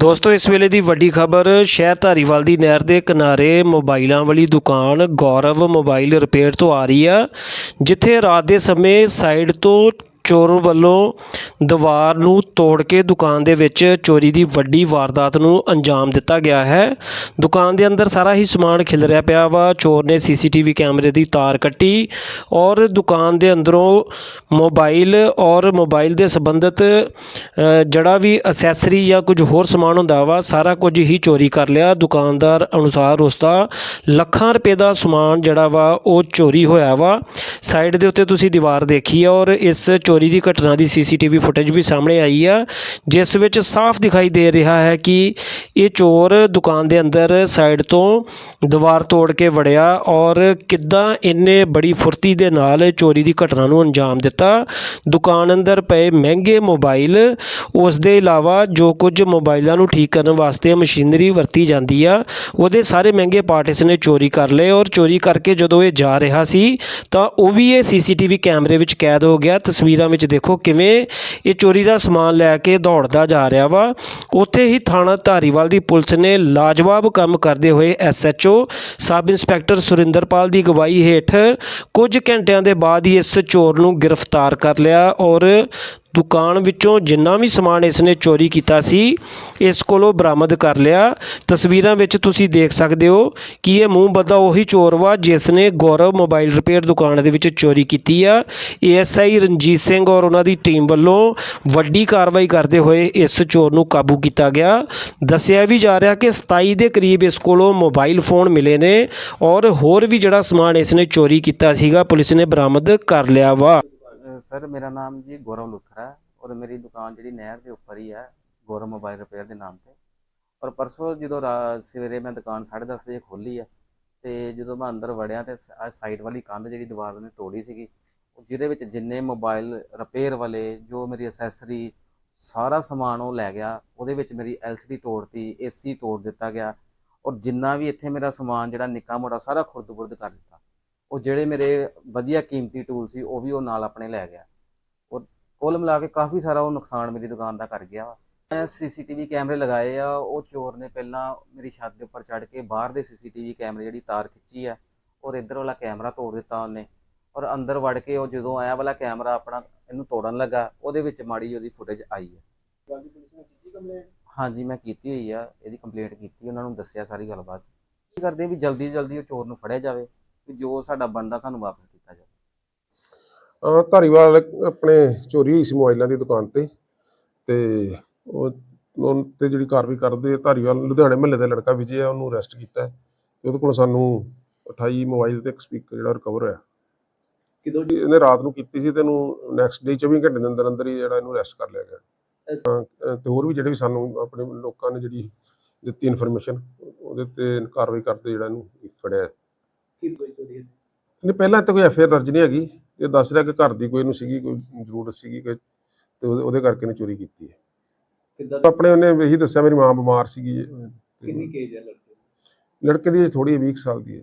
ਦੋਸਤੋ, ਇਸ ਵੇਲੇ ਦੀ ਵੱਡੀ ਖਬਰ, ਸ਼ਹਿਰ ਧਾਰੀਵਾਲ ਦੀ ਨਹਿਰ ਦੇ ਕਿਨਾਰੇ ਮੋਬਾਈਲਾਂ ਵਾਲੀ ਦੁਕਾਨ ਗੌਰਵ ਮੋਬਾਈਲ ਰਿਪੇਅਰ ਤੋਂ ਆ ਰਹੀ ਆ, ਜਿੱਥੇ ਰਾਤ ਦੇ ਸਮੇਂ ਸਾਈਡ ਤੋਂ ਚੋਰ ਵੱਲੋਂ ਦੀਵਾਰ ਨੂੰ ਤੋੜ ਕੇ ਦੁਕਾਨ ਦੇ ਵਿੱਚ ਚੋਰੀ ਦੀ ਵੱਡੀ ਵਾਰਦਾਤ ਨੂੰ ਅੰਜਾਮ ਦਿੱਤਾ ਗਿਆ ਹੈ। ਦੁਕਾਨ ਦੇ ਅੰਦਰ ਸਾਰਾ ਹੀ ਸਮਾਨ ਖਿਲਰਿਆ ਪਿਆ ਵਾ। ਚੋਰ ਨੇ ਸੀਸੀਟੀਵੀ ਕੈਮਰੇ ਦੀ ਤਾਰ ਕੱਟੀ ਔਰ ਦੁਕਾਨ ਦੇ ਅੰਦਰੋਂ ਮੋਬਾਈਲ ਔਰ ਮੋਬਾਈਲ ਦੇ ਸੰਬੰਧਿਤ ਜਿਹੜਾ ਵੀ ਅਸੈਸਰੀ ਜਾਂ ਕੁਝ ਹੋਰ ਸਮਾਨ ਹੁੰਦਾ ਵਾ, ਸਾਰਾ ਕੁਝ ਹੀ ਚੋਰੀ ਕਰ ਲਿਆ। ਦੁਕਾਨਦਾਰ ਅਨੁਸਾਰ ਉਸ ਦਾ ਲੱਖਾਂ ਰੁਪਏ ਦਾ ਸਮਾਨ ਜਿਹੜਾ ਵਾ, ਉਹ ਚੋਰੀ ਹੋਇਆ ਵਾ। ਸਾਈਡ ਦੇ ਉੱਤੇ ਤੁਸੀਂ ਦੀਵਾਰ ਦੇਖੀ ਆ ਔਰ ਇਸ ਚੋਰੀ ਚੋਰੀ ਦੀ ਘਟਨਾ ਦੀ ਸੀਸੀਟੀਵੀ ਫੁਟੇਜ ਵੀ ਸਾਹਮਣੇ ਆਈ ਆ, ਜਿਸ ਵਿੱਚ ਸਾਫ਼ ਦਿਖਾਈ ਦੇ ਰਿਹਾ ਹੈ ਕਿ ਇਹ ਚੋਰ ਦੁਕਾਨ ਦੇ ਅੰਦਰ ਸਾਈਡ ਤੋਂ ਦੀਵਾਰ ਤੋੜ ਕੇ ਵੜਿਆ ਔਰ ਕਿੱਦਾਂ ਇਹਨੇ ਬੜੀ ਫੁਰਤੀ ਦੇ ਨਾਲ ਚੋਰੀ ਦੀ ਘਟਨਾ ਨੂੰ ਅੰਜਾਮ ਦਿੱਤਾ। ਦੁਕਾਨ ਅੰਦਰ ਪਏ ਮਹਿੰਗੇ ਮੋਬਾਈਲ, ਉਸ ਦੇ ਇਲਾਵਾ ਜੋ ਕੁਝ ਮੋਬਾਈਲਾਂ ਨੂੰ ਠੀਕ ਕਰਨ ਵਾਸਤੇ ਮਸ਼ੀਨਰੀ ਵਰਤੀ ਜਾਂਦੀ ਆ, ਉਹਦੇ ਸਾਰੇ ਮਹਿੰਗੇ ਪਾਰਟ ਇਸ ਨੇ ਚੋਰੀ ਕਰ ਲਏ ਔਰ ਚੋਰੀ ਕਰਕੇ ਜਦੋਂ ਇਹ ਜਾ ਰਿਹਾ ਸੀ, ਤਾਂ ਉਹ ਵੀ ਇਹ ਸੀਸੀਟੀਵੀ ਕੈਮਰੇ ਵਿੱਚ ਕੈਦ ਹੋ ਗਿਆ। ਤਸਵੀਰਾਂ ਵਿੱਚ ਦੇਖੋ ਕਿਵੇਂ ਇਹ ਚੋਰੀ ਦਾ ਸਮਾਨ ਲੈ ਕੇ ਦੌੜਦਾ ਜਾ ਰਿਹਾ ਵਾ। ਉੱਥੇ ਹੀ ਥਾਣਾ ਧਾਰੀਵਾਲ ਦੀ ਪੁਲਿਸ ਨੇ ਲਾਜਵਾਬ ਕੰਮ ਕਰਦੇ ਹੋਏ ਐਸਐਚਓ ਸਬ ਇੰਸਪੈਕਟਰ ਸੁਰਿੰਦਰਪਾਲ ਦੀ ਅਗਵਾਈ ਹੇਠ ਕੁਝ ਘੰਟਿਆਂ ਦੇ ਬਾਅਦ ਹੀ ਇਸ ਚੋਰ ਨੂੰ ਗ੍ਰਿਫਤਾਰ ਕਰ ਲਿਆ ਔਰ ਦੁਕਾਨ ਵਿੱਚੋਂ ਜਿੰਨਾ ਵੀ ਸਮਾਨ ਇਸ ਨੇ ਚੋਰੀ ਕੀਤਾ ਸੀ, ਇਸ ਕੋਲੋਂ ਬਰਾਮਦ ਕਰ ਲਿਆ। ਤਸਵੀਰਾਂ ਵਿੱਚ ਤੁਸੀਂ ਦੇਖ ਸਕਦੇ ਹੋ ਕਿ ਇਹ ਮੂੰਹ ਬੱਦਾ ਉਹੀ ਚੋਰ ਵਾ ਜਿਸ ਨੇ ਗੌਰਵ ਮੋਬਾਈਲ ਰਿਪੇਅਰ ਦੁਕਾਨ ਦੇ ਵਿੱਚ ਚੋਰੀ ਕੀਤੀ ਆ। ਏਐਸਆਈ ਰਣਜੀਤ ਸਿੰਘ ਔਰ ਉਹਨਾਂ ਦੀ ਟੀਮ ਵੱਲੋਂ ਵੱਡੀ ਕਾਰਵਾਈ ਕਰਦੇ ਹੋਏ ਇਸ ਚੋਰ ਨੂੰ ਕਾਬੂ ਕੀਤਾ ਗਿਆ। ਦੱਸਿਆ ਵੀ ਜਾ ਰਿਹਾ ਕਿ 27 ਦੇ ਕਰੀਬ ਇਸ ਕੋਲੋਂ ਮੋਬਾਈਲ ਫੋਨ ਮਿਲੇ ਨੇ ਔਰ ਹੋਰ ਵੀ ਜਿਹੜਾ ਸਮਾਨ ਇਸ ਨੇ ਚੋਰੀ ਕੀਤਾ ਸੀਗਾ, ਪੁਲਿਸ ਨੇ ਬਰਾਮਦ ਕਰ ਲਿਆ ਵਾ। ਸਰ, ਮੇਰਾ ਨਾਮ ਜੀ ਗੌਰਵ ਲੁਥਰਾ ਹੈ ਔਰ ਮੇਰੀ ਦੁਕਾਨ ਜਿਹੜੀ ਨਹਿਰ ਦੇ ਉੱਪਰ ਹੀ ਹੈ, ਗੌਰਵ ਮੋਬਾਈਲ ਰਿਪੇਅਰ ਦੇ ਨਾਮ ਤੇ। ਔਰ ਪਰਸੋਂ ਜਦੋਂ ਰਾ- ਸਵੇਰੇ ਮੈਂ ਦੁਕਾਨ 10:30 ਵਜੇ ਖੋਲੀ ਹੈ ਤੇ ਜਦੋਂ ਮੈਂ ਅੰਦਰ ਵੜਿਆ ਤੇ ਸਾਈਡ ਵਾਲੀ ਕੰਧ ਜਿਹੜੀ ਦੀਵਾਰ ਨੇ ਤੋੜੀ ਸੀਗੀ ਜਿਹਦੇ ਵਿੱਚ ਜਿੰਨੇ ਮੋਬਾਈਲ ਰਿਪੇਅਰ ਵਾਲੇ, ਜੋ ਮੇਰੀ ਅਸੈਸਰੀ, ਸਾਰਾ ਸਮਾਨ ਉਹ ਲੈ ਗਿਆ। ਉਹਦੇ ਵਿੱਚ ਮੇਰੀ ਐਲਸੀਡੀ ਤੋੜਤੀ ਏਸੀ ਤੋੜ ਦਿੱਤਾ ਗਿਆ। ਔਰ ਜਿੰਨਾ ਵੀ ਇੱਥੇ ਮੇਰਾ ਸਮਾਨ ਜਿਹੜਾ ਨਿੱਕਾ ਮੋਟਾ ਸਾਰਾ ਖੁਰਦ-ਬੁਰਦ ਕਰ ਦਿੱਤਾ। ਉਹ ਜਿਹੜੇ ਮੇਰੇ ਵਧੀਆ ਕੀਮਤੀ ਟੂਲ ਸੀ ਉਹ ਵੀ ਉਹ ਨਾਲ ਆਪਣੇ ਲੈ ਗਿਆ। ਔਰ ਕੁੱਲ ਮਿਲਾ ਕੇ ਕਾਫੀ ਸਾਰਾ ਉਹ ਨੁਕਸਾਨ ਮੇਰੀ ਦੁਕਾਨ ਦਾ ਕਰ ਗਿਆ ਮੈਂ ਸੀਸੀਟੀਵੀ ਕੈਮਰੇ ਲਗਾਏ ਆ ਉਹ ਚੋਰ ਨੇ ਪਹਿਲਾਂ ਮੇਰੀ ਛੱਤ ਦੇ ਉੱਪਰ ਚੜ੍ਹ ਕੇ ਬਾਹਰ ਦੇ ਸੀਸੀਟੀਵੀ ਕੈਮਰੇ ਜਿਹੜੀ ਤਾਰ ਖਿੱਚੀ ਆ ਔਰ ਇੱਧਰ ਵਾਲਾ ਕੈਮਰਾ ਤੋੜ ਦਿੱਤਾ ਉਹਨੇ ਔਰ ਅੰਦਰ ਵੜ ਕੇ ਉਹ ਜਦੋਂ ਆਇਆ ਵਾਲਾ ਕੈਮਰਾ ਆਪਣਾ ਇਹਨੂੰ ਤੋੜਨ ਲੱਗਾ ਉਹਦੇ ਵਿੱਚ ਮਾੜੀ ਉਹਦੀ ਫੁਟੇਜ ਆਈ ਹੈ ਹਾਂਜੀ ਮੈਂ ਕੀਤੀ ਹੋਈ ਆ ਇਹਦੀ ਕੰਪਲੇਂਟ ਕੀਤੀ ਉਹਨਾਂ ਨੂੰ ਦੱਸਿਆ ਸਾਰੀ ਗੱਲਬਾਤ। ਕੀ ਕਰਦੇ ਵੀ ਜਲਦੀ ਜਲਦੀ ਉਹ ਚੋਰ ਨੂੰ ਫੜਿਆ ਜਾਵੇ ਵੀ ਜੋ ਸਾਡਾ ਬਣਦਾ ਸਾਨੂੰ ਵਾਪਸ ਕੀਤਾ ਜਾਵੇ। ਅਹ ਧਾਰੀਵਾਲ ਆਪਣੇ ਚੋਰੀ ਹੋਈ ਸੀ ਮੋਬਾਈਲਾਂ ਦੀ ਦੁਕਾਨ ਤੇ ਤੇ ਉਹ ਉਹ ਤੇ ਜਿਹੜੀ ਕਾਰਵਾਈ ਕਰਦੇ ਆ, ਧਾਰੀਵਾਲ ਲੁਧਿਆਣੇ ਮਹੱਲੇ ਦਾ ਲੜਕਾ ਵਿਜੇ ਆ ਉਹਨੂੰ ਅਰੈਸਟ ਕੀਤਾ ਹੈ ਤੇ ਉਹਦੇ ਕੋਲ ਸਾਨੂੰ 28 ਮੋਬਾਈਲ ਤੇ ਇੱਕ ਸਪੀਕਰ ਜਿਹੜਾ ਰਿਕਵਰ ਹੋਇਆ। ਕਿਦੋਂ ਇਹਨੇ ਰਾਤ ਨੂੰ ਕੀਤੀ ਸੀ ਤੇ ਇਹਨੂੰ ਨੈਕਸਟ ਡੇ 24 ਘੰਟੇ ਦੇ ਅੰਦਰ ਅੰਦਰ ਹੀ ਜਿਹੜਾ ਇਹਨੂੰ ਅਰੈਸਟ ਕਰ ਲਿਆ ਗਿਆ। ਤੇ ਹੋਰ ਵੀ ਜਿਹੜੇ ਵੀ ਸਾਨੂੰ ਆਪਣੇ ਲੋਕਾਂ ਨੇ ਜਿਹੜੀ ਦਿੱਤੀ ਇਨਫੋਰਮੇਸ਼ਨ ਉਹਦੇ ਤੇ ਕਾਰਵਾਈ ਕਰਦੇ ਜਿਹੜਾ ਇਹਨੂੰ ਫੜਿਆ। ਕੀ ਕੋਈ ਚੋਰੀ ਨਹੀਂ ਪਹਿਲਾਂ ਤਾਂ ਕੋਈ ਐਫਆਈਆਰ ਦਰਜ ਨਹੀਂ ਹੈਗੀ। ਇਹ ਦੱਸ ਰਿਹਾ ਕਿ ਘਰ ਦੀ ਕੋਈ ਇਹਨੂੰ ਸੀਗੀ ਕੋਈ ਜ਼ਰੂਰਤ ਸੀਗੀ ਕਿ ਤੇ ਉਹਦੇ ਕਰਕੇ ਨੇ ਚੋਰੀ ਕੀਤੀ ਹੈ। ਕਿੱਦਾਂ ਆਪਣੇ ਉਹਨੇ ਇਹੀ ਦੱਸਿਆ ਮੇਰੀ ਮਾਂ ਬਿਮਾਰ ਸੀਗੀ। ਕਿੰਨੀ ਕੇਜ ਹੈ ਲੜਕੇ ਦੀ? ਲੜਕੇ ਦੀ ਥੋੜੀ 20 ਕੁ ਸਾਲ ਦੀ ਹੈ।